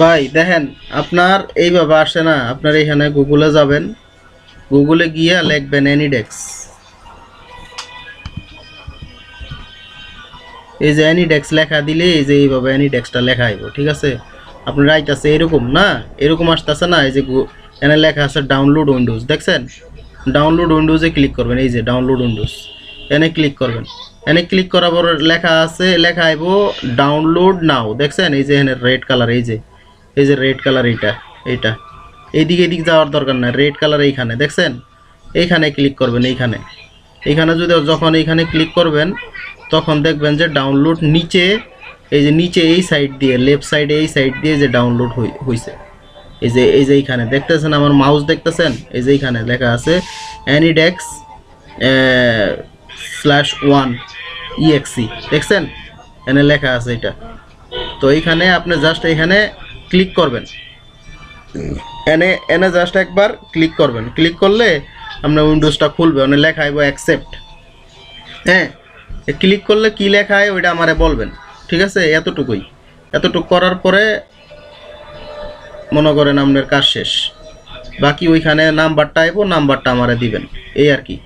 ভাই, দেখেন, আপনার এইভাবে আসে না, আপনার এখানে গুগলে যাবেন। গুগলে গিয়ে লিখবেন অ্যানিডেক্স এই যে অ্যানিডেক্স লেখা দিলে এই যে এইভাবে অ্যানিডেক্সটা লেখা আইব ঠিক আছে? আপনার রাইট আছে এরকম না? এরকম আসতেছে না, এই যে এখানে লেখা আছে ডাউনলোড উইন্ডোজ দেখছেন? ডাউনলোড উইন্ডোজে ক্লিক করবেন, এই যে ডাউনলোড উইন্ডোজ এনে ক্লিক করবেন। এনে ক্লিক করার পর লেখা আছে, লেখা আইব ডাউনলোড নাও দেখছেন? এই যে এখানে রেড কালার এই যে। এই যে রেড কালার এইটা এইটা। এইদিকে এদিক যাওয়ার দরকার নাই রেড কালার এইখানে, দেখছেন? এইখানে ক্লিক করবেন, এইখানে। এইখানে যদি যখন এইখানে ক্লিক করবেন, তখন দেখবেন যে ডাউনলোড নিচে, এই যে নিচে এই সাইড দিয়ে লেফট সাইডে এই সাইড দিয়ে যে ডাউনলোড হয়েছে এই যে এই যে এইখানে, দেখতেছেন আমার মাউস দেখতেছেন? এই যে এইখানে লেখা আছে অ্যানিডেক্স স্ল্যাশ ওয়ান ইএক্সি দেখছেন? এখানে লেখা আছে এটা তো এইখানে আপনি জাস্ট এখানে ক্লিক করবেন। এনে এনে জাস্ট একবার ক্লিক করবেন। ক্লিক করলে আপনার উইন্ডোজটা খুলবে ওখানে লেখা আইব অ্যাকসেপ্ট হ্যাঁ ক্লিক করলে কি লেখা হয় ওইটা আমারে বলবেন। ঠিক আছে? এতটুকুই। এতটুকু করার পরে মনে করেন আপনার কাজ শেষ। বাকি ওইখানে নাম্বারটা আইব নাম্বারটা আমারে দিবেন। এই আর কি।